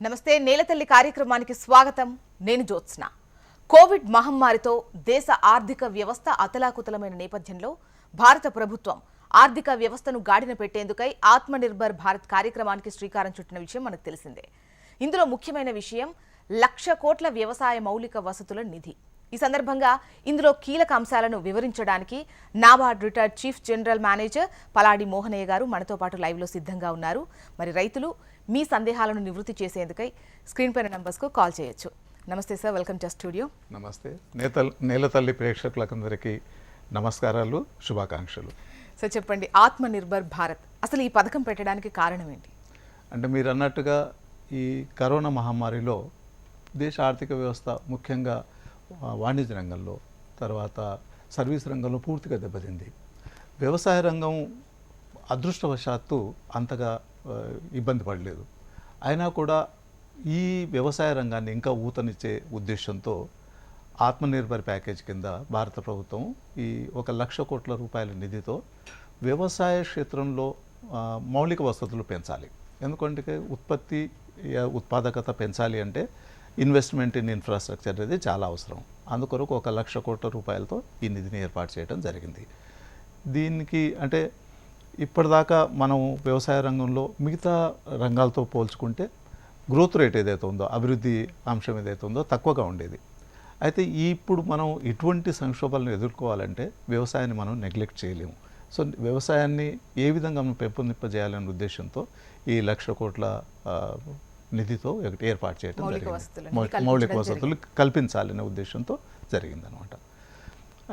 నమస్తే నేలతల్లి కార్యక్రమానికి స్వాగతం. నేను జ్యోత్స్న. కోవిడ్ మహమ్మారితో దేశ ఆర్థిక వ్యవస్థ అతలాకుతలమైన నేపథ్యంలో భారత ప్రభుత్వం ఆర్థిక వ్యవస్థను గాడిన పెట్టేందుకై ఆత్మనిర్భర్ భారత్ కార్యక్రమానికి శ్రీకారం చుట్టిన విషయం మనకు తెలిసిందే. ఇందులో ముఖ్యమైన విషయం లక్ష కోట్ల వ్యవసాయ మౌలిక వసతుల నిధి. ఈ సందర్భంగా ఇందులో కీలక అంశాలను వివరించడానికి NABARD retired chief general manager Paladi Mohanaiah garu మనతో పాటు లైవ్లో సిద్ధంగా ఉన్నారు. మరి రైతులు మీ సందేహాలను నివృత్తి చేసేందుకై స్క్రీన్ పైన నంబర్స్కు కాల్ చేయొచ్చు. నమస్తే సార్ వెల్కమ్ టు స్టూడియో. నమస్తే. నేతల్ నేలతల్లి ప్రేక్షకులకందరికీ నమస్కారాలు శుభాకాంక్షలు. సార్ చెప్పండి ఆత్మ నిర్భర్ భారత్ అసలు ఈ పథకం పెట్టడానికి కారణం ఏంటి? అంటే మీరు అన్నట్టుగా ఈ కరోనా మహమ్మారిలో దేశ ఆర్థిక వ్యవస్థ ముఖ్యంగా వాణిజ్య రంగంలో తర్వాత సర్వీస్ రంగంలో పూర్తిగా దెబ్బతింది. వ్యవసాయ రంగం అదృష్టవశాత్తు అంతగా ఇబ్బంది పడలేదు. అయినా కూడా ఈ వ్యవసాయ రంగాన్ని ఇంకా ఊతనిచ్చే ఉద్దేశంతో ఆత్మనిర్భర్ ప్యాకేజ్ కింద భారత ప్రభుత్వం ఈ ఒక లక్ష కోట్ల రూపాయల నిధితో వ్యవసాయ క్షేత్రంలో మౌలిక వసతులు పెంచాలి. ఎందుకంటే ఉత్పత్తి ఉత్పాదకత పెంచాలి అంటే ఇన్వెస్ట్మెంట్ ఇన్ ఇన్ఫ్రాస్ట్రక్చర్ అనేది చాలా అవసరం. అందుకొరకు ఒక లక్ష కోట్ల రూపాయలతో ఈ నిధిని ఏర్పాటు చేయడం జరిగింది. దీనికి అంటే ఇప్పటిదాకా మనం వ్యవసాయ రంగంలో మిగతా రంగాలతో పోల్చుకుంటే గ్రోత్ రేట్ ఏదైతే ఉందో అభివృద్ధి అంశం ఏదైతే ఉందో తక్కువగా ఉండేది. అయితే ఈ ఇప్పుడు మనం ఇటువంటి సంక్షోభాలను ఎదుర్కోవాలంటే వ్యవసాయాన్ని మనం నెగ్లెక్ట్ చేయలేము. సో వ్యవసాయాన్ని ఏ విధంగా మనం పెంపొందింపజేయాలనే ఉద్దేశంతో ఈ లక్ష కోట్ల నిధితో ఒకటి ఏర్పాటు చేయడం జరిగింది. మౌలిక. వసతులు కల్పించాలనే ఉద్దేశంతో జరిగిందనమాట.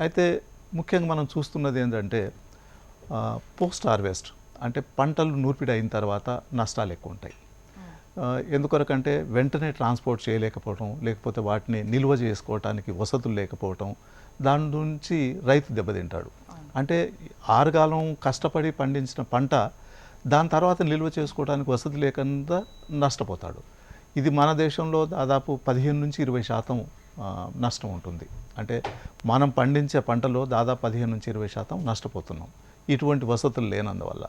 అయితే ముఖ్యంగా మనం చూస్తున్నది ఏంటంటే పోస్ట్ హార్వెస్ట్ అంటే పంటలు నూర్పిడి అయిన తర్వాత నష్టాలు ఎక్కువ ఉంటాయి ఎందుకొరకంటే వెంటనే ట్రాన్స్పోర్ట్ చేయలేకపోవటం లేకపోతే వాటిని నిల్వ చేసుకోవటానికి వసతులు లేకపోవటం దాని నుంచి రైతు దెబ్బతింటాడు. అంటే ఆరుగాలం కష్టపడి పండించిన పంట దాని తర్వాత నిల్వ చేసుకోవడానికి వసతి లేకుండా నష్టపోతాడు. ఇది మన దేశంలో దాదాపు పదిహేను నుంచి ఇరవై శాతం నష్టం ఉంటుంది. అంటే మనం పండించే పంటలో దాదాపు పదిహేను నుంచి ఇరవై శాతం నష్టపోతున్నాం. ఇటువంటి వసతులు లేనందువల్ల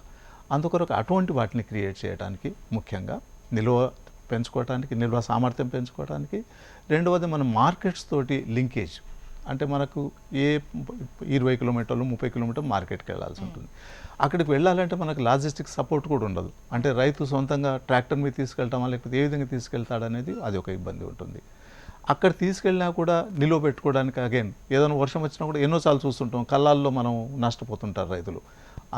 అందుకొరకు అటువంటి వాటిని క్రియేట్ చేయడానికి ముఖ్యంగా నిల్వ పెంచుకోవడానికి నిల్వ సామర్థ్యం పెంచుకోవడానికి రెండవది మన మార్కెట్స్ తోటి లింకేజ్. అంటే మనకు ఏ ఇరవై కిలోమీటర్లు ముప్పై కిలోమీటర్లు మార్కెట్కి వెళ్ళాల్సి ఉంటుంది. అక్కడికి వెళ్ళాలంటే మనకు లాజిస్టిక్ సపోర్ట్ కూడా ఉండదు. అంటే రైతు సొంతంగా ట్రాక్టర్ మీద తీసుకెళ్తామా లేకపోతే ఏ విధంగా తీసుకెళ్తాడనేది అది ఒక ఇబ్బంది ఉంటుంది. అక్కడ తీసుకెళ్ళినా కూడా నిలువ పెట్టుకోవడానికి అగైన్ ఏదైనా వర్షం వచ్చినా కూడా ఎన్నోసార్లు చూస్తుంటాం కళ్ళాల్లో మనం నష్టపోతుంటారు రైతులు.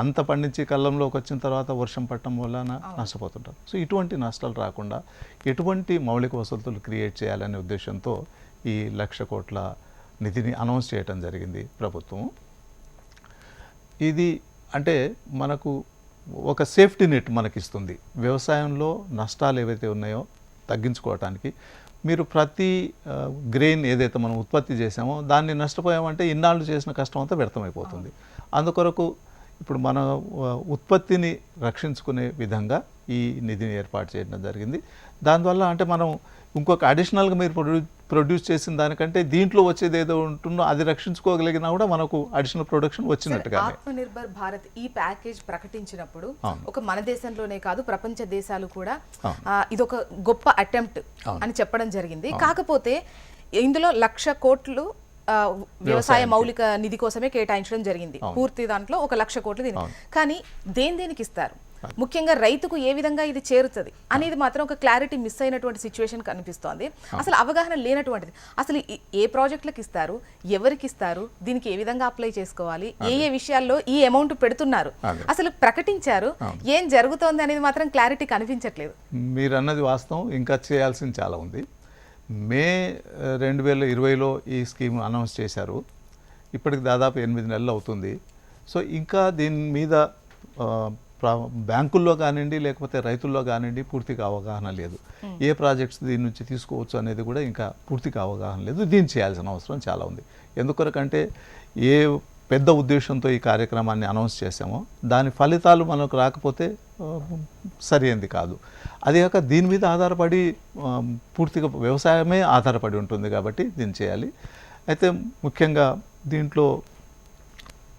అంత పండించి కళ్ళంలోకి వచ్చిన తర్వాత వర్షం పట్టడం వలన నష్టపోతుంటారు. సో ఇటువంటి నష్టాలు రాకుండా ఎటువంటి మౌలిక వసతులు క్రియేట్ చేయాలనే ఉద్దేశంతో ఈ లక్ష కోట్ల నిధిని అనౌన్స్ చేయడం జరిగింది ప్రభుత్వం. ఇది అంటే మనకు ఒక సేఫ్టీ నెట్ మనకిస్తుంది. వ్యవసాయంలో నష్టాలు ఏవైతే ఉన్నాయో తగ్గించుకోవటానికి మీరు ప్రతి గ్రెయిన్ ఏదైతే మనం ఉత్పత్తి చేసామో దాన్ని నష్టపోయామంటే ఇన్నాళ్ళు చేసిన కష్టం అంతా వ్యర్థమైపోతుంది. అందుకొరకు ఇప్పుడు మన ఉత్పత్తిని రక్షించుకునే విధంగా ఈ నిధిని ఏర్పాటు చేయడం జరిగింది. దానివల్ల అంటే మనం ఇంకొక అడిషనల్గా మీరు ప్రొడ్యూ ప్రొడ్యూస్ చేసిన దానికంటే దీంట్లో వచ్చేది ఏదో ఉంటుందో అది రక్షించుకోగలిగినా కూడా మనకు అడిషనల్ ప్రొడక్షన్ వచ్చినట్టుగానే ఆత్మనిర్భర్ భారత్ ఈ ప్యాకేజ్ ప్రకటించినప్పుడు. ఒక మన దేశంలోనే కాదు ప్రపంచ దేశాలు కూడా ఇదొక గొప్ప అటెంప్ట్. అని చెప్పడం జరిగింది కాకపోతే ఇందులో లక్ష కోట్లు వ్యవసాయ. మౌలిక నిధి కోసమే కేటాయించడం జరిగింది. పూర్తి దాంట్లో ఒక లక్ష కోట్లు దీని అవును. కానీ దేని దేనికి ఇస్తారు ముఖ్యంగా రైతుకు ఏ విధంగా ఇది చేరుతుంది అనేది మాత్రం ఒక క్లారిటీ మిస్ అయినటువంటి సిచ్యువేషన్ కనిపిస్తోంది. అసలు అవగాహన లేనటువంటిది. అసలు ఏ ప్రాజెక్టులకు ఇస్తారు? ఎవరికి ఇస్తారు? దీనికి ఏ విధంగా అప్లై చేసుకోవాలి? ఏ ఏ విషయాల్లో ఈ అమౌంట్ పెడుతున్నారు. అసలు ప్రకటించారు? ఏం జరుగుతోంది అనేది మాత్రం క్లారిటీ కనిపించట్లేదు. మీరు అన్నది వాస్తవం. ఇంకా చేయాల్సింది చాలా ఉంది. మే రెండు వేల ఇరవైలో ఈ స్కీమ్ అనౌన్స్ చేశారు. ఇప్పటికి దాదాపు ఎనిమిది నెలలు అవుతుంది. సో ఇంకా దీని మీద బ్యాంకుల్లో కానివ్వండి లేకపోతే రైతుల్లో కానివ్వండి పూర్తిగా అవగాహన లేదు. ఏ ప్రాజెక్ట్స్ దీని నుంచి తీసుకోవచ్చు అనేది కూడా ఇంకా పూర్తిగా అవగాహన లేదు. దీన్ని చేయాల్సిన అవసరం చాలా ఉంది. ఎందుకొరకంటే ఏ పెద్ద ఉద్దేశంతో ఈ కార్యక్రమాన్ని అనౌన్స్ చేశామో దాని ఫలితాలు మనకు రాకపోతే ఆ, సరైనది కాదు. అది కాక దీని మీద ఆధారపడి పూర్తిగా వ్యవసాయమే ఆధారపడి ఉంటుంది కాబట్టి దీన్ని చేయాలి. అయితే ముఖ్యంగా దీంట్లో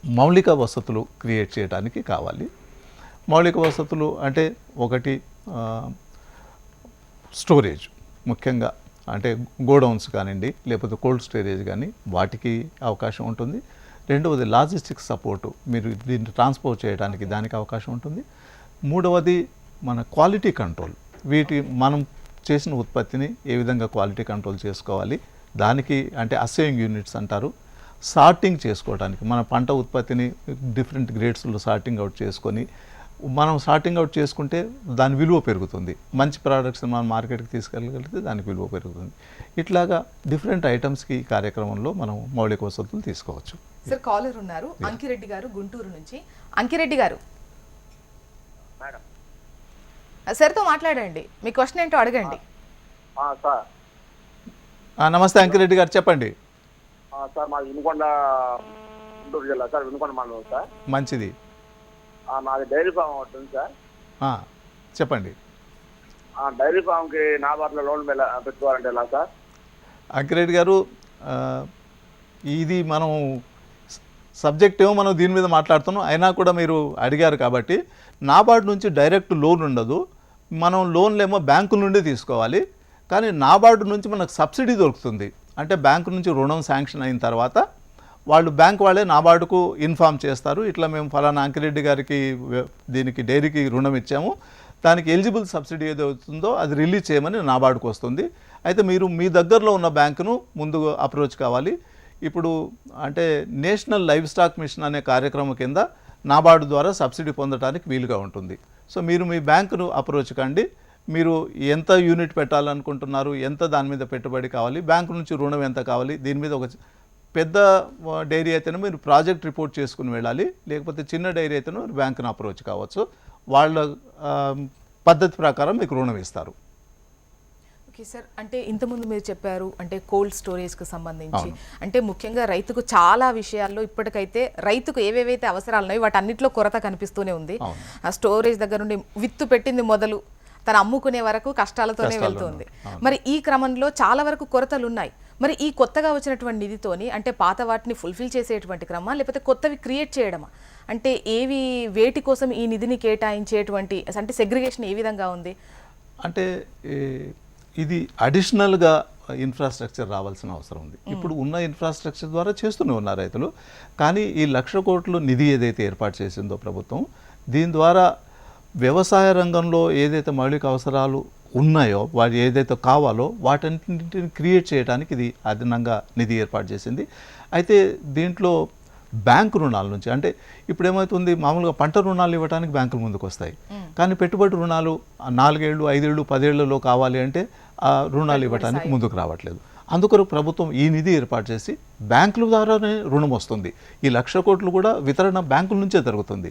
మౌలిక వసతులు క్రియేట్ చేయడానికి కావాలి. మౌలిక వసతులు అంటే ఒకటి స్టోరేజ్ ముఖ్యంగా అంటే గోడౌన్స్ కానివ్వండి లేకపోతే కోల్డ్ స్టోరేజ్ కానీ వాటికి అవకాశం ఉంటుంది. రెండవది లాజిస్టిక్స్ సపోర్టు మీరు దీన్ని ట్రాన్స్పోర్ట్ చేయడానికి దానికి అవకాశం ఉంటుంది. మూడవది మన క్వాలిటీ కంట్రోల్ వీటి మనం చేసిన ఉత్పత్తిని ఏ విధంగా క్వాలిటీ కంట్రోల్ చేసుకోవాలి దానికి అంటే అసేయింగ్ యూనిట్స్ అంటారు. సార్టింగ్ చేసుకోవడానికి మన పంట ఉత్పత్తిని డిఫరెంట్ గ్రేడ్స్లో సార్టింగ్ అవుట్ చేసుకొని మనం సార్టింగ్ అవుట్ చేసుకుంటే దాని విలువ పెరుగుతుంది. మంచి ప్రోడక్ట్స్ మనం మార్కెట్కి తీసుకెళ్ళగలిగితే దానికి విలువ పెరుగుతుంది. ఇట్లాగా డిఫరెంట్ ఐటమ్స్కి ఈ కార్యక్రమంలో మనం మౌలిక వసతులు తీసుకోవచ్చు. సార్ కాలర్ ఉన్నారు. అంకిరెడ్డి గారు గుంటూరు నుంచి. అంకిరెడ్డి గారు. మేడం సార్తో మాట్లాడండి. మీ క్వశ్చన్ ఏంటో అడగండి. ఆ, సార్. ఆ, నమస్తే అంకిరెడ్డి గారు చెప్పండి. ఆ, సార్ మాది వినుకొండ గుంటూరు జిల్లా సార్ వినుకొండ మండలం సార్. మంచిది. నాది డైరీ ఫామ్ ఒకటి ఉంది సార్. చెప్పండి. డైరీ ఫామ్కి నాబార్లో లోన్ పెట్టుకోవాలంటే ఎలా సార్? అంకిరెడ్డి గారు ఇది మనం సబ్జెక్ట్ ఏమో మనం దీని మీద మాట్లాడుతున్నాం. అయినా కూడా మీరు అడిగారు కాబట్టి నాబార్డు నుంచి డైరెక్ట్ లోన్ ఉండదు. మనం లోన్లు ఏమో బ్యాంకు నుండి తీసుకోవాలి. కానీ నాబార్డు నుంచి మనకు సబ్సిడీ దొరుకుతుంది. అంటే బ్యాంకు నుంచి రుణం శాంక్షన్ అయిన తర్వాత వాళ్ళు బ్యాంక్ వాళ్ళే నాబార్డుకు ఇన్ఫామ్ చేస్తారు. ఇట్లా మేము ఫలానా అంకిరెడ్డి గారికి దీనికి డైరీకి రుణం ఇచ్చాము. దానికి ఎలిజిబుల్ సబ్సిడీ ఏదవుతుందో అవుతుందో అది రిలీజ్ చేయమని నాబార్డుకు వస్తుంది. అయితే మీరు మీ దగ్గరలో ఉన్న బ్యాంకును ముందు అప్రోచ్ కావాలి. ఇప్పుడు అంటే నేషనల్ లైవ్ స్టాక్ మిషన్ అనే కార్యక్రమం కింద నాబార్డు ద్వారా సబ్సిడీ పొందడానికి వీలుగా ఉంటుంది. సో మీరు మీ బ్యాంకును అప్రోచ్ కండి. మీరు ఎంత యూనిట్ పెట్టాలనుకుంటున్నారు ఎంత దాని మీద పెట్టుబడి కావాలి బ్యాంకు నుంచి రుణం ఎంత కావాలి దీని మీద ఒక పెద్ద డైరీ అయితేనే మీరు ప్రాజెక్ట్ రిపోర్ట్ చేసుకుని వెళ్ళాలి. లేకపోతే చిన్న డైరీ అయితేనే మీరు బ్యాంకును అప్రోచ్ కావచ్చు. వాళ్ళ పద్ధతి ప్రకారం మీకు రుణం ఇస్తారు. Okay sir. అంటే ఇంతకుముందు మీరు చెప్పారు అంటే కోల్డ్ స్టోరేజ్కి సంబంధించి. అంటే ముఖ్యంగా రైతుకు చాలా విషయాల్లో ఇప్పటికైతే రైతుకు ఏవేవైతే అవసరాలు ఉన్నాయో వాటన్నిటిలో కొరత కనిపిస్తూనే ఉంది. ఆ స్టోరేజ్ దగ్గర నుండి విత్తు పెట్టింది మొదలు తను అమ్ముకునే వరకు కష్టాలతోనే కష్టాలు వెళ్తుంది. మరి ఈ క్రమంలో చాలా వరకు కొరతలు ఉన్నాయి. మరి ఈ కొత్తగా వచ్చినటువంటి నిధితోని అంటే పాత వాటిని ఫుల్ఫిల్ చేసేటువంటి క్రమా లేకపోతే కొత్తవి క్రియేట్ చేయడమా? అంటే ఏవి వేటి కోసం ఈ నిధిని కేటాయించేటువంటి అంటే సెగ్రిగేషన్ ఏ విధంగా ఉంది? అంటే ఇది అడిషనల్గా ఇన్ఫ్రాస్ట్రక్చర్ రావాల్సిన అవసరం ఉంది. ఇప్పుడు ఉన్న ఇన్ఫ్రాస్ట్రక్చర్ ద్వారా చేస్తూనే ఉన్నారు రైతులు. కానీ ఈ లక్ష కోట్లు నిధి ఏదైతే ఏర్పాటు చేసిందో ప్రభుత్వం దీని ద్వారా వ్యవసాయ రంగంలో ఏదైతే మౌలిక అవసరాలు ఉన్నాయో వాటి ఏదైతే కావాలో వాటన్నింటిని క్రియేట్ చేయడానికి ఇది అదనంగా నిధి ఏర్పాటు చేసింది. అయితే దీంట్లో బ్యాంకు రుణాల నుంచి అంటే ఇప్పుడు ఏమవుతుంది మామూలుగా పంట రుణాలు ఇవ్వడానికి బ్యాంకులు ముందుకు వస్తాయి కానీ పెట్టుబడి రుణాలు నాలుగేళ్ళు ఐదేళ్ళు పదేళ్ళలో కావాలి అంటే ఆ రుణాలు ఇవ్వడానికి ముందుకు రావట్లేదు. అందుకొరకు ప్రభుత్వం ఈ నిధి ఏర్పాటు చేసి బ్యాంకుల ద్వారానే రుణం వస్తుంది. ఈ లక్ష కోట్లు కూడా వితరణ బ్యాంకుల నుంచే జరుగుతుంది.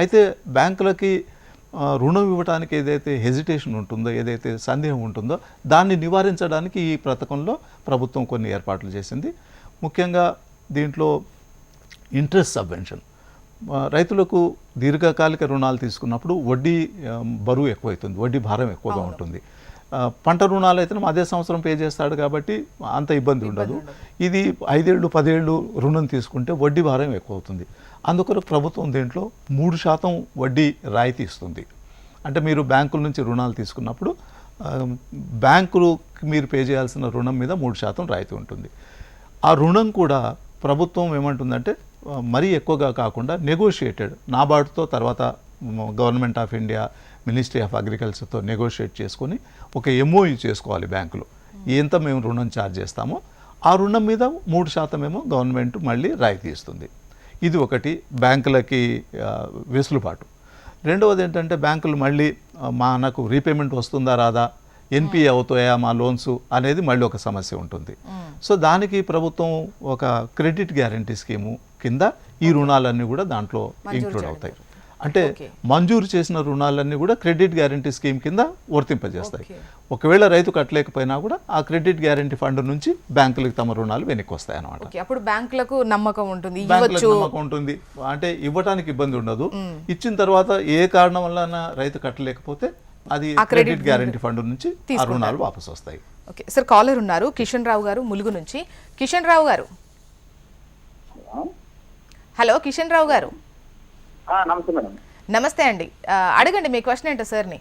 అయితే బ్యాంకులకి రుణం ఇవ్వడానికి ఏదైతే హెజిటేషన్ ఉంటుందో ఏదైతే సందేహం ఉంటుందో దాన్ని నివారించడానికి ఈ పథకంలో ప్రభుత్వం కొన్ని ఏర్పాట్లు చేసింది. ముఖ్యంగా దీంట్లో ఇంట్రెస్ట్ సబ్వెన్షన్ రైతులకు దీర్ఘకాలిక రుణాలు తీసుకున్నప్పుడు వడ్డీ బరువు ఎక్కువైతుంది వడ్డీ భారం ఎక్కువగా ఉంటుంది. పంట రుణాలు అయితే అదే సంవత్సరం పే చేస్తాడు కాబట్టి అంత ఇబ్బంది ఉండదు. ఇది ఐదేళ్ళు పదేళ్ళు రుణం తీసుకుంటే వడ్డీ భారం ఎక్కువ అవుతుంది అందుకొరకు ప్రభుత్వం దీంట్లో మూడు శాతం వడ్డీ రాయితీ ఇస్తుంది. అంటే మీరు బ్యాంకుల నుంచి రుణాలు తీసుకున్నప్పుడు బ్యాంకులు మీరు పే చేయాల్సిన రుణం మీద మూడు శాతం రాయితీ ఉంటుంది. ఆ రుణం కూడా ప్రభుత్వం ఏమంటుందంటే మరీ ఎక్కువగా కాకుండా నెగోషియేటెడ్ నాబార్డుతో తర్వాత government of India ministry of అగ్రికల్చర్తో negotiate చేసుకొని ఒక ఎంఓయూ చేసుకోవాలి బ్యాంకులు. ఎంత మేము రుణం ఛార్జ్ చేస్తామో ఆ రుణం మీద మూడు శాతం ఏమో గవర్నమెంట్ మళ్ళీ రాయితీ ఇస్తుంది. ఇది ఒకటి బ్యాంకులకి వెసులుబాటు. రెండవది ఏంటంటే బ్యాంకులు మళ్ళీ ఆ, మనకు రీపేమెంట్ వస్తుందా రాదా? ఎన్పిఏ అవుతాయా మా లోన్స్ అనేది మళ్ళీ ఒక సమస్య ఉంటుంది. సో దానికి ప్రభుత్వం ఒక క్రెడిట్ గ్యారంటీ స్కీము కింద ఈ రుణాలన్నీ కూడా దాంట్లో ఇంక్లూడ్ అవుతాయి. అంటే. మంజూరు చేసిన రుణాలన్నీ కూడా క్రెడిట్ గ్యారంటీ స్కీమ్ కింద వర్తింపజేస్తాయి. ఒకవేళ రైతు కట్టలేకపోయినా కూడా ఆ క్రెడిట్ గ్యారంటీ ఫండ్ నుంచి బ్యాంకులకు తమ రుణాలు వెనక్కి వస్తాయి అన్నమాట ఓకే. అప్పుడు బ్యాంకులకు నమ్మకం ఉంటుంది నమ్మకం ఉంటుంది. అంటే ఇవ్వడానికి ఇబ్బంది ఉండదు. ఇచ్చిన తర్వాత ఏ కారణం వల్ల రైతు కట్టలేకపోతే అది క్రెడిట్ గ్యారంటీ ఫండ్ నుంచి ఆ. రుణాలు వాపసు వస్తాయి ఓకే. సార్ కాలర్ ఉన్నారు. కిషన్ రావు గారు ములుగు నుంచి. కిషన్ రావు గారు. హలో కిషన్ రావు గారు. నమస్తే మేడం. నమస్తే అండి. అడగండి మీ క్వశ్చన్ ఏంటో సార్ని?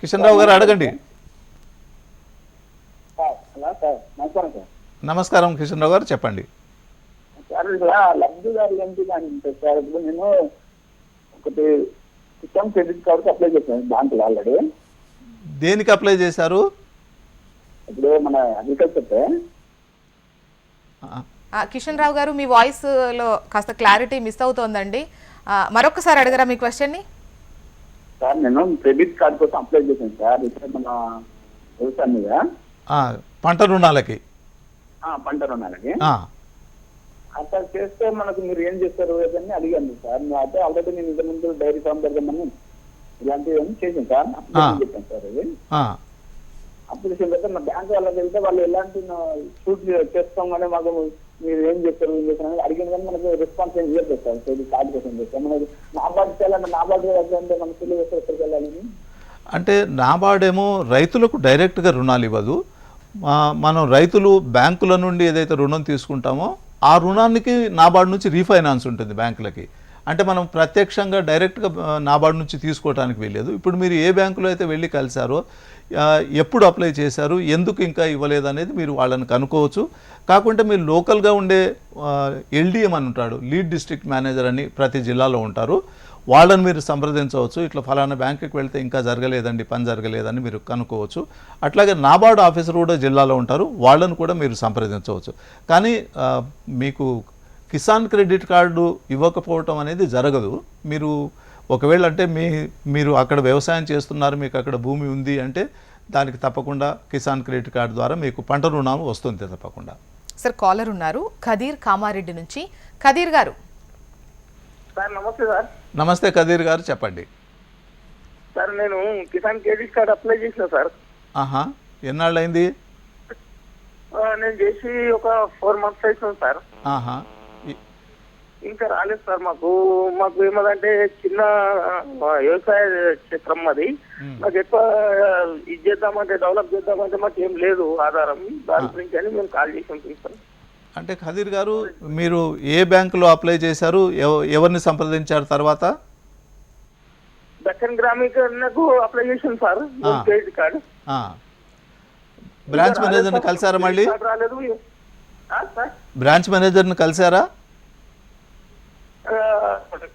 కిషన్ రావు గారు అడగండి. నమస్కారం కిషన్ రావు గారు చెప్పండి. సార్ సార్ ఇప్పుడు నేను ఒకటి అప్లై చేశాను ఆల్రెడీ. దేనికి అప్లై చేశారు? ఇప్పుడు మన అగ్రికల్చర్ కిషన్ రావు గారు మీ వాయిస్లో కాస్త క్లారిటీ మిస్ అవుతోందండి. మరొకసారి అడగరా మీ క్వశ్చన్ని సార్ నేను క్రెడిట్ కార్డ్ కోసం అప్లై చేశాను సార్. ఇక్కడ మన వ్యవసాయం మీద. ఆ, పంట రుణాలకి. ఆ, పంట రుణాలకి. ఆ, అట్లా చేస్తే మనకు మీరు ఏం చేస్తారు అని అడిగాను సార్. అయితే ఆల్రెడీ నేను ఇంత ముందు డైరీ ఫామ్ పెడదామని ఇలాంటివన్నీ చేసాను సార్. చెప్పాను సార్ అది? ఆ. అప్లికేషన్ పెడితే నా బ్యాంక్ వాళ్ళకి వెళ్తే వాళ్ళు ఎలాంటి షూట్ చేస్తాం కానీ మాకు మీరు ఏం చేస్తారు ఏం చేస్తారు అని అడిగిన కానీ మనకు రెస్పాన్స్ ఏం ఇవ్వలేదు సార్. సో ఇది కార్డు కోసం చేస్తాం మనకి నాబార్డు చేయాలంటే నాబార్డు అంటే మన పిల్లలు ఎక్కడికి వెళ్ళాలని అంటే నాబార్డేమో రైతులకు డైరెక్ట్గా రుణాలు ఇవ్వదు. మనం రైతులు బ్యాంకుల నుండి ఏదైతే రుణం తీసుకుంటామో ఆ రుణానికి నాబార్డు నుంచి రీఫైనాన్స్ ఉంటుంది బ్యాంకులకి. అంటే మనం ప్రత్యక్షంగా డైరెక్ట్గా నాబార్డ్ నాబార్డు నుంచి తీసుకోవడానికి వెళ్ళలేదు ఇప్పుడు మీరు ఏ బ్యాంకులో అయితే వెళ్ళి కలిశారో ఎప్పుడు అప్లై చేశారు ఎందుకు ఇంకా ఇవ్వలేదు అనేది మీరు వాళ్ళని కనుక్కోవచ్చు. కాకుంటే మీరు లోకల్గా ఉండే ఎల్డిఎం అని ఉంటాడు లీడ్ డిస్ట్రిక్ట్ మేనేజర్ అని ప్రతి జిల్లాలో ఉంటారు. వాళ్ళని మీరు సంప్రదించవచ్చు. ఇట్లా ఫలానా బ్యాంకుకి వెళ్తే ఇంకా జరగలేదండి పని జరగలేదని మీరు కనుక్కోవచ్చు. అట్లాగే నాబార్డు ఆఫీసర్ కూడా జిల్లాలో ఉంటారు వాళ్ళని కూడా మీరు సంప్రదించవచ్చు. కానీ మీకు కిసాన్ క్రెడిట్ కార్డు ఇవ్వకపోవటం అనేది జరగదు. మీరు ఒకవేళ అంటే మీ మీరు అక్కడ వ్యవసాయం చేస్తున్నారు మీకు అక్కడ భూమి ఉంది అంటే దానికి తప్పకుండా కిసాన్ క్రెడిట్ కార్డు ద్వారా మీకు పంట రుణాలు వస్తుంది తప్పకుండా. సార్ కాలర్ ఉన్నారు. ఖదీర్ కామారెడ్డి నుంచి. ఖదీర్ గారు. సార్ నమస్తే సార్. నమస్తే కదీర్ గారు చెప్పండి. సార్ నేను కిసాన్ క్రెడిట్ కార్డ్ అప్లై చేసిన సార్. ఆహా ఎన్నాళ్ళైంది నేను చేసి ఒక ఫోర్ మంత్స్ అవుతుంది సార్. ఆహా. ఇంకా రాలేదు సార్ మాకు. మాకు ఏమదంటే చిన్న వ్యవసాయ క్షేత్రం అది మాకు ఎక్కువ ఇది చేద్దామంటే డెవలప్ చేద్దామంటే మాకు ఏం లేదు ఆధారం. దాని గురించి అని మేము కాల్ చేసి సార్. అంటే ఖదీర్ గారు మీరు ఏ బ్యాంకులో అప్లై చేశారు? ఎవ- ఎవరిని సంప్రదించారు తర్వాత? దక్కన్ గ్రామీణకు అప్లై చేసాను సార్. Credit card. బ్రాంచ్ మేనేజర్ని కలిసారా మళ్ళీ? బ్రాంచ్ మేనేజర్ని కలిసారా?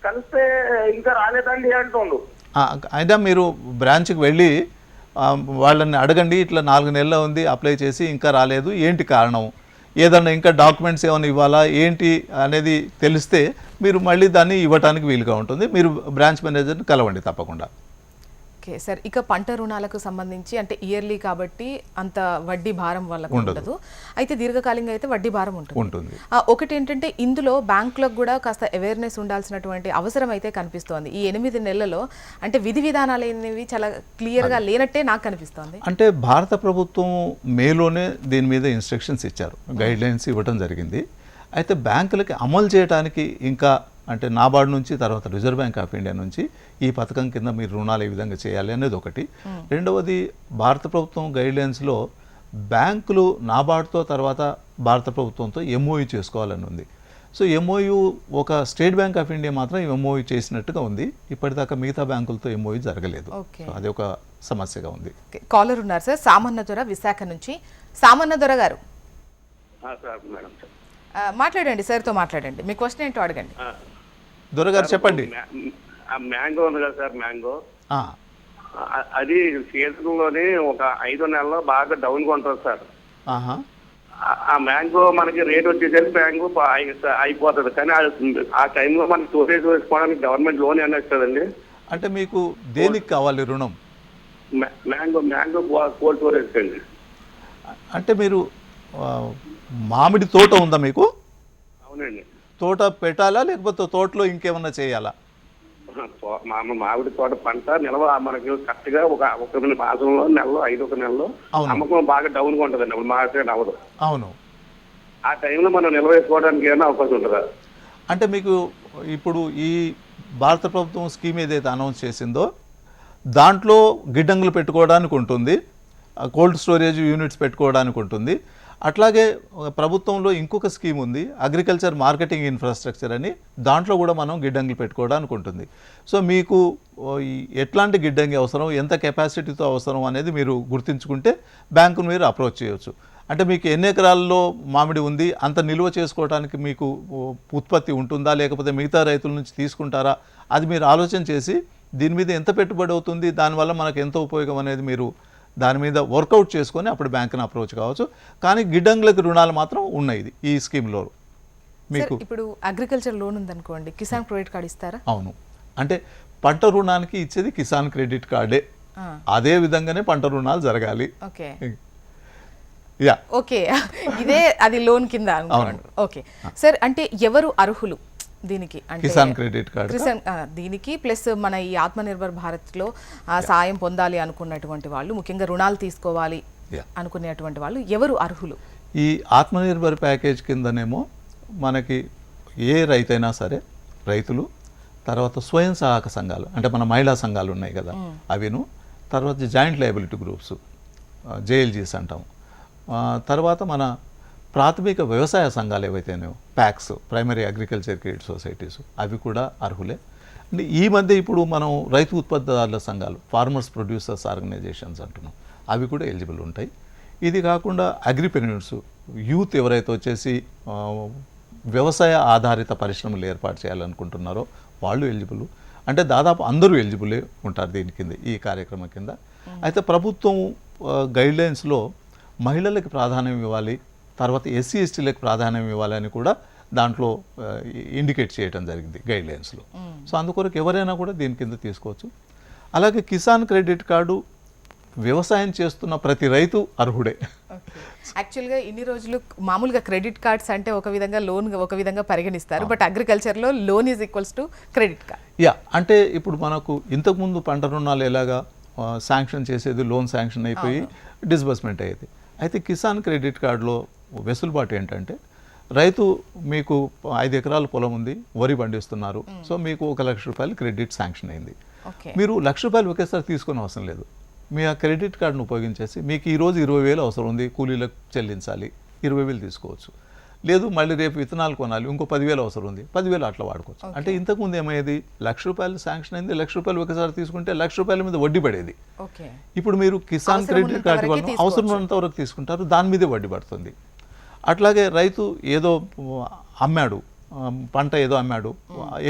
కలిస్తే ఇంకా రాలేదండి అంటుండు. అయితే మీరు బ్రాంచ్కి వెళ్ళి వాళ్ళని అడగండి ఇట్లా నాలుగు నెలలు ఉంది అప్లై చేసి ఇంకా రాలేదు ఏంటి కారణం? ఏదన్నా ఇంకా డాక్యుమెంట్స్ ఏమైనా ఇవ్వాలా ఏంటి అనేది తెలిస్తే మీరు మళ్ళీ దాన్ని ఇవ్వటానికి వీలుగా ఉంటుంది. మీరు బ్రాంచ్ మేనేజర్ని కలవండి తప్పకుండా. Okay sir. ఇక పంట రుణాలకు సంబంధించి అంటే ఇయర్లీ కాబట్టి అంత వడ్డీ భారం వాళ్ళకు ఉండదు. అయితే దీర్ఘకాలికంగా అయితే వడ్డీ భారం ఉంటుంది. ఉంటుంది. ఒకటి ఏంటంటే ఇందులో బ్యాంకులకు కూడా కాస్త అవేర్నెస్ ఉండాల్సినటువంటి అవసరం అయితే కనిపిస్తోంది. ఈ ఎనిమిది నెలల్లో అంటే విధి విధానాలు అనేవి చాలా క్లియర్గా లేనట్టే నాకు కనిపిస్తోంది. అంటే భారత ప్రభుత్వం మేలోనే దీని మీద ఇన్స్ట్రక్షన్స్ ఇచ్చారు. గైడ్ లైన్స్ ఇవ్వడం జరిగింది. అయితే బ్యాంకులకి అమలు చేయడానికి ఇంకా అంటే నాబార్డు నుంచి తర్వాత రిజర్వ్ బ్యాంక్ ఆఫ్ ఇండియా నుంచి ఈ పథకం కింద మీరు రుణాలు ఏ విధంగా చేయాలి అనేది ఒకటి. రెండవది భారత ప్రభుత్వం గైడ్ లైన్స్లో బ్యాంకులు నాబార్డుతో తర్వాత భారత ప్రభుత్వంతో ఎంఓయూ చేసుకోవాలని ఉంది. సో ఎంఓయూ ఒక స్టేట్ బ్యాంక్ ఆఫ్ ఇండియా మాత్రం ఎంఓయూ చేసినట్టుగా ఉంది. ఇప్పటిదాకా మిగతా బ్యాంకులతో ఎంఓయూ జరగలేదు. అది ఒక సమస్యగా ఉంది. ఓకే, కాలర్ ఉన్నారు సార్. సామన్న దొర విశాఖ నుంచి. సామన్న దొర గారు. మాట్లాడండి సార్తో మాట్లాడండి. మీ క్వశ్చన్ ఏంటో అడగండి. దొరగారు చెప్పండి. ఆ మ్యాంగో ఉంది కదా సార్ మ్యాంగో. అది సీజన్లోనే ఒక ఐదు నెలల్లో బాగా డౌన్గా ఉంటుంది సార్. ఆ- మ్యాంగో మనకి రేట్ వచ్చేసరికి మ్యాంగో అయిపోతుంది. కానీ ఆ- టైంలో మనకి స్టోరేజ్ వేసుకోవడానికి గవర్నమెంట్ లోన్ ఏమైనా ఇస్తుందండి అంటే మీకు దేనికి కావాలి రుణం? మ్యా- మ్యాంగో మ్యాంగో కోల్డ్ స్టోరేజ్ అండి. అంటే మీరు మామిడి తోట ఉందా మీకు? అవునండి. తోట పెట్టాలా లేకపోతే తోటలో ఇంకేమన్నా చేయాలా? మామిడి తోట పంట నిల్వ మనకి కరెక్ట్గా ఒక ఒక మాసంలో నెలలో ఐదు ఒక నెలలో. అమ్మకం బాగా డౌన్గా ఉంటుందండి. అప్పుడు మార్కెట్ అవ్వదు. అవును. ఆ టైంలో మనం నిల్వ వేసుకోవడానికి ఏమైనా అవకాశం ఉంటుందా? అంటే మీకు ఇప్పుడు ఈ భారత ప్రభుత్వం స్కీమ్ ఏదైతే అనౌన్స్ చేసిందో దాంట్లో గిడ్డంగులు పెట్టుకోవడానికి ఉంటుంది కోల్డ్ స్టోరేజ్ యూనిట్స్ పెట్టుకోవడానికి ఉంటుంది అట్లాగే ప్రభుత్వంలో ఇంకొక స్కీమ్ ఉంది అగ్రికల్చర్ మార్కెటింగ్ ఇన్ఫ్రాస్ట్రక్చర్ అని. దాంట్లో కూడా మనం గిడ్డంగులు పెట్టుకోవడానికి ఉంటుంది. సో మీకు ఎట్లాంటి గిడ్డంగి అవసరం ఎంత కెపాసిటీతో అవసరం అనేది మీరు గుర్తించుకుంటే బ్యాంకును మీరు అప్రోచ్ చేయొచ్చు. అంటే మీకు ఎన్ని ఎకరాల్లో మామిడి ఉంది అంత నిల్వ చేసుకోవడానికి మీకు ఉత్పత్తి ఉంటుందా లేకపోతే మిగతా రైతుల నుంచి తీసుకుంటారా అది మీరు ఆలోచన చేసి దీని మీద ఎంత పెట్టుబడి అవుతుంది దానివల్ల మనకు ఎంత ఉపయోగం అనేది మీరు దాని మీద వర్కౌట్ చేసుకొని అప్పుడు బ్యాంకుని అప్రోచ్ కావచ్చు. కానీ గిడ్డంగులకు రుణాలు మాత్రం ఉన్నాయి ఇది ఈ స్కీమ్లో. మీకు ఇప్పుడు అగ్రికల్చర్ లోన్ ఉందనుకోండి కిసాన్ క్రెడిట్ కార్డ్ ఇస్తారా? అవును. అంటే పంట రుణానికి ఇచ్చేది కిసాన్ క్రెడిట్ కార్డే. అదే విధంగానే పంట రుణాలు జరగాలి. ఓకే. యా. ఓకే. ఇదే అది లోన్ కింద ఓకే. సార్ అంటే ఎవరు అర్హులు? దీనికి అంటే కిసాన్ క్రెడిట్ కార్డ్. కిసాన్ దీనికి ప్లస్ మన ఈ ఆత్మనిర్భర్ భారత్లో ఆ, సాయం పొందాలి అనుకున్నటువంటి వాళ్ళు ముఖ్యంగా రుణాలు తీసుకోవాలి. అనుకునేటువంటి వాళ్ళు ఎవరు అర్హులు? ఈ ఆత్మనిర్భర్ ప్యాకేజ్ కిందనేమో మనకి ఏ రైతైనా సరే రైతులు తర్వాత స్వయం సహాయక సంఘాలు అంటే మన మహిళా సంఘాలు ఉన్నాయి కదా అవిను తర్వాత జాయింట్ లయబిలిటీ గ్రూప్స్ జేఎల్జీస్ అంటాం. తర్వాత మన ప్రాథమిక వ్యవసాయ సంఘాలు ఏవైతేనో PACS primary agriculture credit societies అవి కూడా అర్హులే. అంటే ఈ మధ్య ఇప్పుడు మనం రైతు ఉత్పత్తిదారుల సంఘాలు ఫార్మర్స్ ప్రొడ్యూసర్స్ ఆర్గనైజేషన్స్ అంటున్నాం. అవి కూడా ఎలిజిబుల్ ఉంటాయి. ఇది కాకుండా అగ్రిపెన్యూర్స్ యూత్ ఎవరైతే వచ్చేసి వ్యవసాయ ఆధారిత పరిశ్రమలు ఏర్పాటు చేయాలనుకుంటున్నారో వాళ్ళు ఎలిజిబుల్. అంటే దాదాపు అందరూ ఎలిజిబులే ఉంటారు దీని కింద ఈ కార్యక్రమం కింద. అయితే ప్రభుత్వం గైడ్లైన్స్లో మహిళలకు ప్రాధాన్యం ఇవ్వాలి తర్వాత ఎస్సీ ఎస్టీలకు ప్రాధాన్యం ఇవ్వాలని కూడా దాంట్లో ఇండికేట్ చేయడం జరిగింది గైడ్లైన్స్లో సో అందుకొరకు ఎవరైనా కూడా దీని కింద తీసుకోవచ్చు. అలాగే కిసాన్ క్రెడిట్ కార్డు వ్యవసాయం చేస్తున్న ప్రతి రైతు అర్హుడే. యాక్చువల్గా ఇన్ని రోజులు మామూలుగా క్రెడిట్ కార్డ్స్ అంటే ఒక విధంగా లోన్ ఒక విధంగా పరిగణిస్తారు. But అగ్రికల్చర్లో loan is equals to credit card yeah అంటే ఇప్పుడు మనకు ఇంతకుముందు పంట రుణాలు ఎలాగా శాంక్షన్ చేసేది లోన్ శాంక్షన్ అయిపోయి డిస్బర్స్మెంట్ అయ్యేది. అయితే కిసాన్ క్రెడిట్ కార్డులో వెసులుబాటు ఏంటంటే రైతు మీకు ఐదు ఎకరాల పొలం ఉంది వరి పండిస్తున్నారు. సో మీకు ఒక లక్ష రూపాయలు క్రెడిట్ శాంక్షన్ అయింది. మీరు లక్ష రూపాయలు ఒకేసారి తీసుకునే అవసరం లేదు. మీ ఆ క్రెడిట్ కార్డును ఉపయోగించేసి మీకు ఈ రోజు ఇరవై వేలు అవసరం ఉంది కూలీలకు చెల్లించాలి ఇరవై వేలు తీసుకోవచ్చు. లేదు మళ్ళీ రేపు విత్తనాలు కొనాలి ఇంకో పదివేలు అవసరం ఉంది పదివేలు అట్లా వాడుకోవచ్చు. అంటే ఇంతకుముందు ఏమయ్యేది? లక్ష రూపాయలు శాంక్షన్ అయింది లక్ష రూపాయలు ఒకసారి తీసుకుంటే లక్ష రూపాయల మీద వడ్డీ పడేది. ఇప్పుడు మీరు కిసాన్ క్రెడిట్ కార్డు అవసరం ఉన్నంత వరకు తీసుకుంటారు దాని మీదే వడ్డీ పడుతుంది. అట్లాగే రైతు ఏదో అమ్మాడు పంట ఏదో అమ్మాడు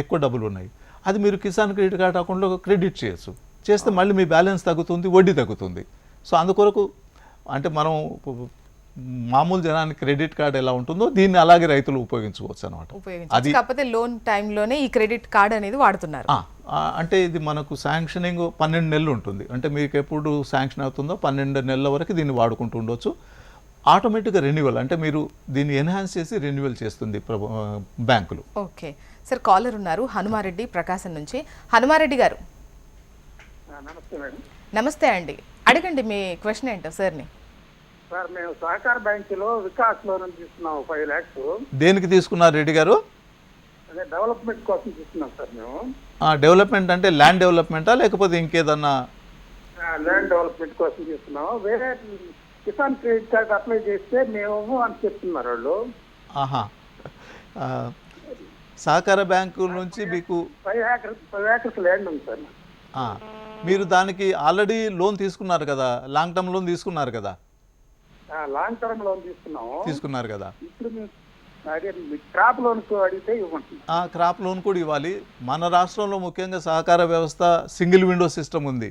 ఎక్కువ డబ్బులు ఉన్నాయి అది మీరు కిసాన్ క్రెడిట్ కార్డ్ అకౌంట్లో క్రెడిట్ చేయొచ్చు. చేస్తే మళ్ళీ మీ బ్యాలెన్స్ తగ్గుతుంది వడ్డీ తగ్గుతుంది. సో అందుకొరకు అంటే మనం మామూలు జనానికి క్రెడిట్ కార్డ్ ఎలా ఉంటుందో దీన్ని అలాగే రైతులు ఉపయోగించుకోవచ్చు అనమాట ఉపయోగించవచ్చు కాకపోతే లోన్ టైంలోనే ఈ క్రెడిట్ కార్డ్ అనేది వాడుతున్నారు. అంటే ఇది మనకు శాంక్షనింగ్ పన్నెండు నెలలు ఉంటుంది. అంటే మీకు ఎప్పుడు శాంక్షన్ అవుతుందో పన్నెండు నెలల వరకు దీన్ని వాడుకుంటూ ఉండొచ్చు. ఆటోమేటిక్గా రెన్యువల్ అంటే మీరు దీన్ని ఎన్హాన్స్ చేసి రెన్యువల్ చేస్తుంది బ్యాంకులు. ఓకే. సార్ కాలర్ ఉన్నారు హనుమారెడ్డి ప్రకాశం నుంచి. హనుమారెడ్డి గారు. నమస్తే మేడం. నమస్తే అండి. అడగండి మీ క్వశ్చన్ ఏంటో సార్ని. సార్ మేము సహకార బ్యాంకులో వికాస్ లోన్ తీసుకున్నాం ఫైవ్ ల్యాక్స్. దేనికి తీసుకున్నారు రెడ్డి గారు? అదే డెవలప్మెంట్ కోసం తీసుకున్నాం సార్ మేము. ఆ, డెవలప్మెంట్ అంటే ల్యాండ్ డెవలప్మెంటా లేకపోతే ఇంకేదన్నా? ల్యాండ్ డెవలప్మెంట్ కోసం తీసుకున్నాం వేరే కిసాన్ క్రెడిట్ కార్డ్ అప్లై చేస్తే మేము అని చెప్తున్నారు వాళ్ళు. సహకార బ్యాంకు నుంచి మీకు five acres five acres land ఉంది సార్. మీరు దానికి ఆల్రెడీ లోన్ తీసుకున్నారు కదా లాంగ్ టర్మ్ లోన్ తీసుకున్నారు కదా? లాంగ్ టర్మ్ లోన్ తీసుకున్నాము. తీసుకున్నారు కదా? ఇప్పుడు క్రాప్ లోన్స్ అడిగితే ఇవ్వండి. క్రాప్ లోన్ కూడా ఇవ్వాలి. మన రాష్ట్రంలో ముఖ్యంగా సహకార వ్యవస్థ సింగిల్ విండో సిస్టమ్ ఉంది.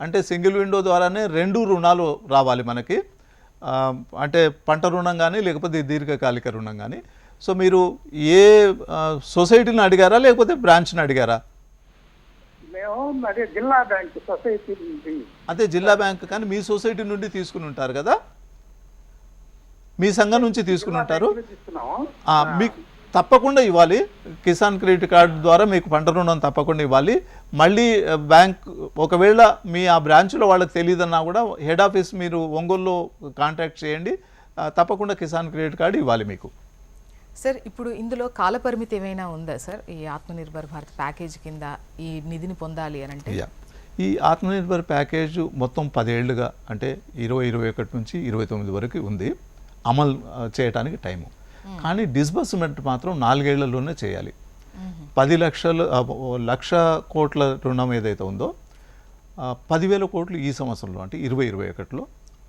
అంటే సింగిల్ విండో ద్వారానే రెండు రుణాలు రావాలి మనకి. అంటే పంట రుణం కానీ లేకపోతే దీర్ఘకాలిక రుణం కానీ సో మీరు ఏ సొసైటీని అడిగారా లేకపోతే బ్రాంచ్ని అడిగారా? మేము జిల్లా బ్యాంక్ సొసైటీ అదే జిల్లా బ్యాంక్ కానీ మీ సొసైటీ నుండి తీసుకుని ఉంటారు కదా? మీ సంఘం నుంచి తీసుకుని ఉంటారు? మీకు తప్పకుండా ఇవ్వాలి. కిసాన్ క్రెడిట్ కార్డు ద్వారా మీకు పంట రుణం తప్పకుండా ఇవ్వాలి. మళ్ళీ బ్యాంక్ ఒకవేళ మీ ఆ బ్రాంచ్లో వాళ్ళకి తెలియదన్నా కూడా హెడ్ ఆఫీస్ మీరు ఒంగోలులో కాంటాక్ట్ చేయండి. తప్పకుండా కిసాన్ క్రెడిట్ కార్డు ఇవ్వాలి మీకు. సార్ ఇప్పుడు ఇందులో కాల పరిమితి ఏమైనా ఉందా సార్? ఈ ఆత్మనిర్భర్ భారత్ ప్యాకేజ్ కింద ఈ నిధిని పొందాలి అని అంటే? ఈ ఆత్మనిర్భర్ ప్యాకేజ్ మొత్తం పదేళ్ళుగా అంటే ఇరవై ఇరవై ఒకటి నుంచి ఇరవై తొమ్మిది వరకు ఉంది. అమలు చేయడానికి టైము. కానీ డిస్బర్స్మెంట్ మాత్రం నాలుగేళ్ళలోనే చేయాలి. పది లక్షలు లక్ష కోట్ల రుణం ఏదైతే ఉందో పదివేల కోట్లు ఈ సంవత్సరంలో అంటే ఇరవై ఇరవై ఒకటిలో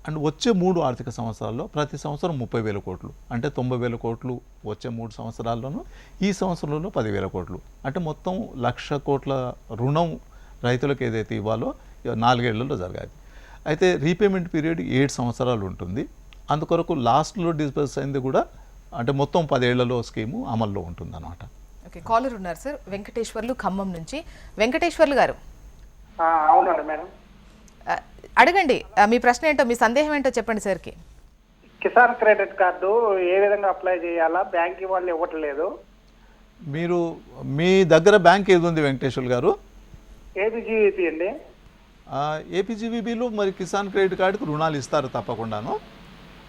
అండ్ వచ్చే మూడు ఆర్థిక సంవత్సరాల్లో ప్రతి సంవత్సరం ముప్పై వేల కోట్లు అంటే తొంభై వేల కోట్లు వచ్చే మూడు సంవత్సరాల్లోనూ ఈ సంవత్సరంలో పదివేల కోట్లు. అంటే మొత్తం లక్ష కోట్ల రుణం రైతులకు ఏదైతే ఇవ్వాలో నాలుగేళ్ళలో జరగాలి. అయితే రీపేమెంట్ పీరియడ్ ఏడు సంవత్సరాలు ఉంటుంది. అందుకొరకు లాస్ట్లో డిస్బర్స్ అయింది కూడా అంటే మొత్తం పదేళ్ళలో స్కీము అమల్లో ఉంటుందన్నమాట. ఓకే కాలర్ ఉన్నారు సార్ వెంకటేశ్వర్లు ఖమ్మం నుంచి. వెంకటేశ్వర్లు గారు. ఆ, అవునండి మేడం. అడగండి మీ ప్రశ్న ఏంటో మీ సందేహం ఏంటో చెప్పండి సార్కి. కిసాన్ క్రెడిట్ కార్డు ఏ విధంగా అప్లై చేయాలా? బ్యాంక్ వాళ్ళు ఇవ్వట్లేదు మీరు మీ దగ్గర బ్యాంక్ ఏది ఉంది వెంకటేశ్వర్ గారు? ఏది జీవిపి అండి ఏపీజీవీబీలో మరి కిసాన్ క్రెడిట్ కార్డుకు రుణాలు ఇస్తారు తప్పకుండాను.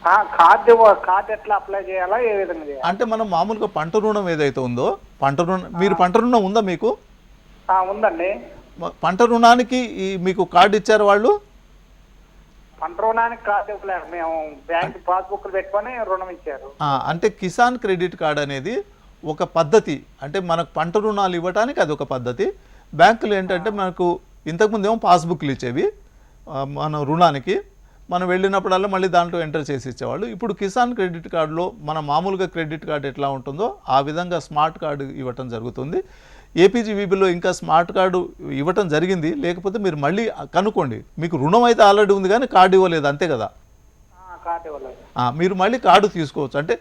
కార్డు కార్డు ఎట్లా అప్లై చేయాలా ఏ విధంగా చేయాలి? అంటే మనం మామూలుగా పంట రుణం ఏదైతే ఉందో పంట రుణం మీరు పంట రుణం ఉందా మీకు? ఉందండి. పంట రుణానికి ఈ మీకు కార్డు ఇచ్చారు వాళ్ళు? పంట రుణానికి కార్డు ఇవ్వలేదు మేము బ్యాంక్ పాస్బుక్ పెట్టుకొని రుణం ఇచ్చారు. అంటే కిసాన్ క్రెడిట్ కార్డ్ అనేది ఒక పద్ధతి. అంటే మనకు పంట రుణాలు ఇవ్వడానికి అది ఒక పద్ధతి. బ్యాంకులు ఏంటంటే మనకు ఇంతకుముందు ఏమో పాస్బుక్లు ఇచ్చేవి మన రుణానికి. మనం వెళ్ళినప్పుడల్లా మళ్ళీ దాంట్లో ఎంటర్ చేసి ఇచ్చేవాళ్ళు. ఇప్పుడు కిసాన్ క్రెడిట్ కార్డులో మన మామూలుగా క్రెడిట్ కార్డు ఎట్లా ఉంటుందో ఆ విధంగా స్మార్ట్ కార్డు ఇవ్వటం జరుగుతుంది. ఏపీజీవీబీలో ఇంకా స్మార్ట్ కార్డు ఇవ్వటం జరిగింది. లేకపోతే మీరు మళ్ళీ కనుక్కోండి. మీకు రుణం అయితే ఆల్రెడీ ఉంది కానీ కార్డు ఇవ్వలేదు అంతే కదా? మీరు మళ్ళీ కార్డు తీసుకోవచ్చు. అంటే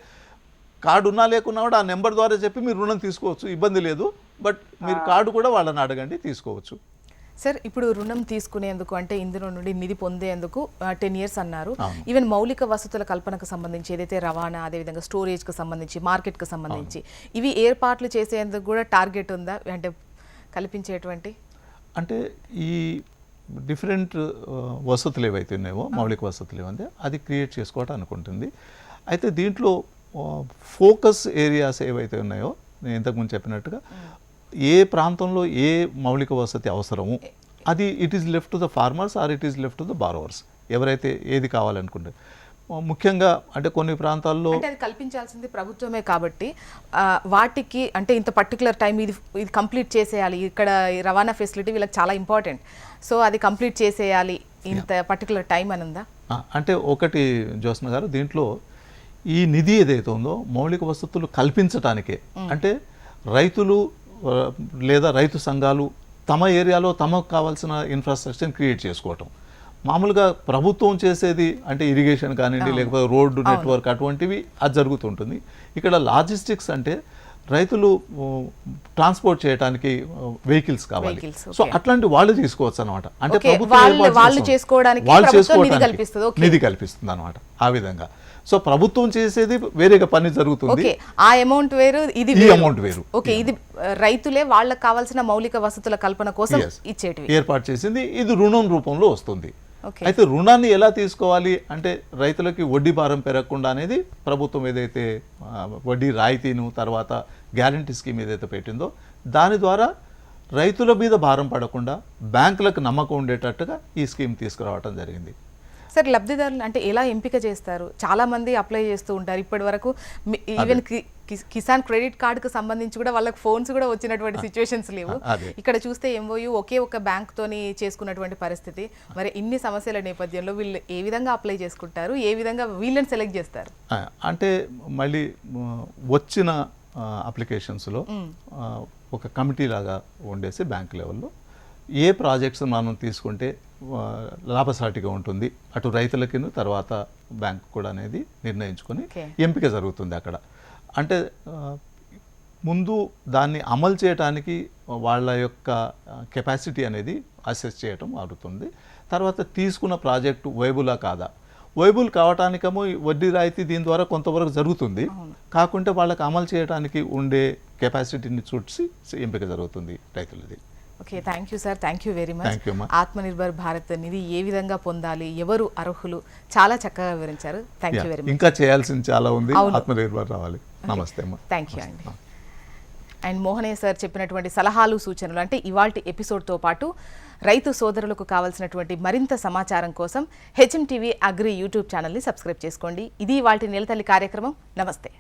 కార్డు ఉన్నా లేకున్నా కూడా ఆ నెంబర్ ద్వారా చెప్పి మీరు రుణం తీసుకోవచ్చు. ఇబ్బంది లేదు. బట్ మీరు కార్డు కూడా వాళ్ళని అడగండి తీసుకోవచ్చు. సార్ ఇప్పుడు రుణం తీసుకునేందుకు అంటే ఇందులో నుండి నిధి పొందేందుకు టెన్ ఇయర్స్ అన్నారు. ఈవెన్ మౌలిక వసతుల కల్పనకు సంబంధించి ఏదైతే రవాణా అదేవిధంగా స్టోరేజ్కి సంబంధించి మార్కెట్కి సంబంధించి ఇవి ఏర్పాట్లు చేసేందుకు కూడా టార్గెట్ ఉందా? అంటే కల్పించేటువంటి? అంటే ఈ డిఫరెంట్ వసతులు ఏవైతే ఉన్నాయో మౌలిక వసతులు ఏమంటే అది క్రియేట్ చేసుకోవటం అనుకుంటుంది. అయితే దీంట్లో ఫోకస్ ఏరియాస్ ఏవైతే ఉన్నాయో నేను ఇంతకుముందు చెప్పినట్టుగా ఏ ప్రాంతంలో ఏ మౌలిక వసతి అవసరము అది it is left to the farmers or it is left to the borrowers ఎవరైతే ఏది కావాలనుకుంటే. ముఖ్యంగా అంటే కొన్ని ప్రాంతాల్లో అంటే అది కల్పించాల్సింది ప్రభుత్వమే కాబట్టి వాటికి అంటే ఇంత పర్టికులర్ టైం ఇది ఇది కంప్లీట్ చేసేయాలి. ఇక్కడ రవాణా ఫెసిలిటీ వీళ్ళకి చాలా ఇంపార్టెంట్ సో అది కంప్లీట్ చేసేయాలి ఇంత పర్టికులర్ టైం అని ఉందా అంటే ఒకటి జ్యోత్స్న గారు దీంట్లో ఈ నిధి ఏదైతే ఉందో మౌలిక వసతులు కల్పించటానికే అంటే రైతులు లేదా రైతు సంఘాలు తమ ఏరియాలో తమకు కావాల్సిన ఇన్ఫ్రాస్ట్రక్చర్ని క్రియేట్ చేసుకోవటం. మామూలుగా ప్రభుత్వం చేసేది అంటే ఇరిగేషన్ కానివ్వండి లేకపోతే రోడ్డు నెట్వర్క్ అటువంటివి అది జరుగుతుంటుంది. ఇక్కడ లాజిస్టిక్స్ అంటే రైతులు ట్రాన్స్పోర్ట్ చేయడానికి వెహికల్స్ కావాలి. సో. అట్లాంటి వాళ్ళు తీసుకోవచ్చు అనమాట అంటే ప్రభుత్వం వాళ్ళు-. చేసుకోవడానికి. నిధి కల్పిస్తుంది అనమాట ఆ విధంగా. సో ప్రభుత్వం చేసేది వేరేగా పని జరుగుతుంది. ఆ అమౌంట్ వేరు ఇది ఈ వేరు. amount వేరు. ఓకే ఇది రైతులే వాళ్ళకి కావాల్సిన మౌలిక వసతుల కల్పన కోసం Yes. ఇచ్చేటివి. ఏర్పాటు చేసింది. ఇది రుణం రూపంలో వస్తుంది. అయితే రుణాన్ని ఎలా తీసుకోవాలి? అంటే రైతులకి వడ్డీ భారం పెరగకుండా అనేది ప్రభుత్వం ఏదైతే వడ్డీ రాయితీను తర్వాత గ్యారంటీ స్కీమ్ ఏదైతే పెట్టిందో దాని ద్వారా రైతుల మీద భారం పడకుండా బ్యాంకులకు నమ్మకం ఉండేటట్టుగా ఈ స్కీమ్ తీసుకురావటం జరిగింది. సార్ లబ్ధిదారులు అంటే ఎలా ఎంపిక చేస్తారు? చాలా మంది అప్లై చేస్తూ ఉంటారు. ఇప్పటి వరకు ఈవెన్ కిసాన్ క్రెడిట్ కార్డుకు సంబంధించి కూడా వాళ్ళకి ఫోన్స్ కూడా వచ్చినటువంటి సిచ్యువేషన్స్ లేవు. ఇక్కడ చూస్తే ఎంఓయూ ఒకే ఒక బ్యాంక్ తోని చేసుకున్నటువంటి పరిస్థితి. మరి ఇన్ని సమస్యల నేపథ్యంలో వీళ్ళు ఏ విధంగా అప్లై చేసుకుంటారు? ఏ విధంగా వీళ్ళని సెలెక్ట్ చేస్తారు? అంటే మళ్ళీ వచ్చిన అప్లికేషన్స్లో ఒక కమిటీ లాగా ఉండేసి బ్యాంక్ లెవెల్లో ఏ ప్రాజెక్ట్స్ మనం తీసుకుంటే లాభసాటిగా ఉంటుంది అటు రైతులకిను తర్వాత బ్యాంక్ కూడా అనేది నిర్ణయించుకొని. ఎంపిక జరుగుతుంది అక్కడ. అంటే ముందు దాన్ని అమలు చేయడానికి వాళ్ళ యొక్క కెపాసిటీ అనేది అసెస్ చేయటం అవుతుంది తర్వాత తీసుకున్న ప్రాజెక్టు వైబులా కాదా? వైబుల్ కావటానికేమో వడ్డీ రాయితీ దీని ద్వారా కొంతవరకు జరుగుతుంది. కాకుంటే వాళ్ళకి అమలు చేయడానికి ఉండే కెపాసిటీని చూసి ఎంపిక జరుగుతుంది రైతులది. Okay thank you sir thank you very much. Atmanirbhar Bharat నిధి ఏ విధంగా పొందాలి ఎవరు అర్హులు చాలా చక్కగా వివరించారు. Thank you. వెరీ మచ్ ఇంకా చేయాల్సింది చాలా ఉంది. ఆత్మనిర్భర్ రావాలి. నమస్తే థ్యాంక్ యూ అండి. అండ్ మోహనయ్య సార్ చెప్పినటువంటి సలహాలు సూచనలు అంటే ఇవాల్టి ఎపిసోడ్తో పాటు రైతు సోదరులకు కావాల్సినటువంటి మరింత సమాచారం కోసం హెచ్ఎం టీవీ అగ్రి యూట్యూబ్ ఛానల్ని సబ్స్క్రైబ్ చేసుకోండి. ఇది వాటి నెలతల్లి కార్యక్రమం. నమస్తే.